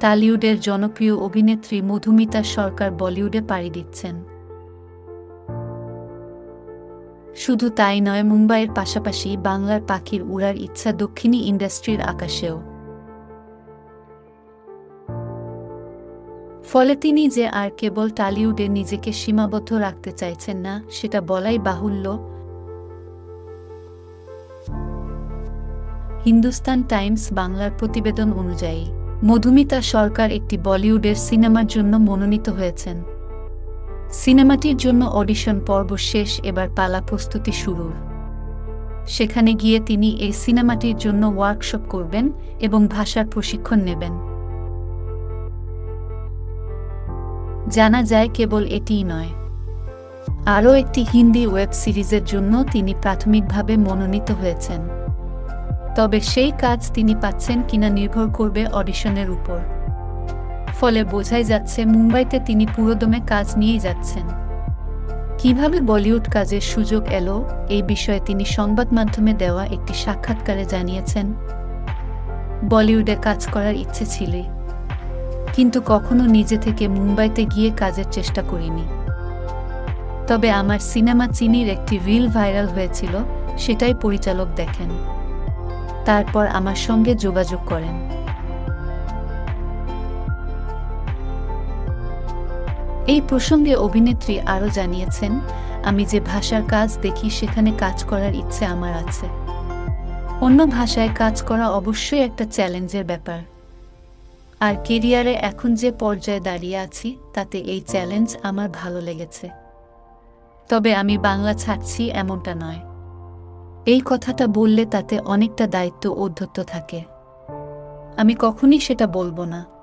টালিউডের জনপ্রিয় অভিনেত্রী মধুমিতা সরকার বলিউডে পাড়ি দিচ্ছেন। শুধু তাই নয়, মুম্বাইয়ের পাশাপাশি বাংলার পাখির উড়ার ইচ্ছা দক্ষিণী ইন্ডাস্ট্রির আকাশেও। ফলে তিনি যে আর কেবল টালিউডে নিজেকে সীমাবদ্ধ রাখতে চাইছেন না, সেটা বলাই বাহুল্য। হিন্দুস্তান টাইমস বাংলার প্রতিবেদন অনুযায়ী মধুমিতা সরকার একটি বলিউডের সিনেমার জন্য মনোনীত হয়েছেন। সিনেমাটির জন্য অডিশন পর্ব শেষ, এবার পালা প্রস্তুতি শুরুর। সেখানে গিয়ে তিনি এই সিনেমাটির জন্য ওয়ার্কশপ করবেন এবং ভাষার প্রশিক্ষণ নেবেন। জানা যায় কেবল এটিই নয়। আরও একটি হিন্দি ওয়েব সিরিজের জন্য তিনি প্রাথমিকভাবে মনোনীত হয়েছেন। তবে সেই কাজ তিনি পাচ্ছেন কিনা নির্ভর করবে অডিশনের উপর। ফলে বোঝাই যাচ্ছে মুম্বাইতে তিনি পুরোদমে কাজ নিয়েই যাচ্ছেন। কীভাবে বলিউড কাজের সুযোগ এলো, এই বিষয়ে তিনি সংবাদ মাধ্যমে দেওয়া একটি সাক্ষাৎকারে জানিয়েছেন, বলিউডে কাজ করার ইচ্ছে ছিল কিন্তু কখনো নিজে থেকে মুম্বাইতে গিয়ে কাজের চেষ্টা করিনি। তবে আমার সিনেমা চিনির একটি রিল ভাইরাল হয়েছিল, সেটাই পরিচালক দেখেন। তারপর আমার সঙ্গে যোগাযোগ করেন। এই প্রসঙ্গে অভিনেত্রী আরও জানিয়েছেন, আমি যে ভাষার কাজ দেখি সেখানে কাজ করার ইচ্ছে আমার আছে। অন্য ভাষায় কাজ করা অবশ্যই একটা চ্যালেঞ্জের ব্যাপার। আর কেরিয়ারে এখন যে পর্যায়ে দাঁড়িয়ে আছি, তাতে এই চ্যালেঞ্জ আমার ভালো লেগেছে। তবে আমি বাংলা ছাড়ছি এমনটা নয়। এই কথাটা বললে তাতে অনেকটা দায়িত্ব অধ্যত্ত থাকে। আমি কখনই সেটা বলব না।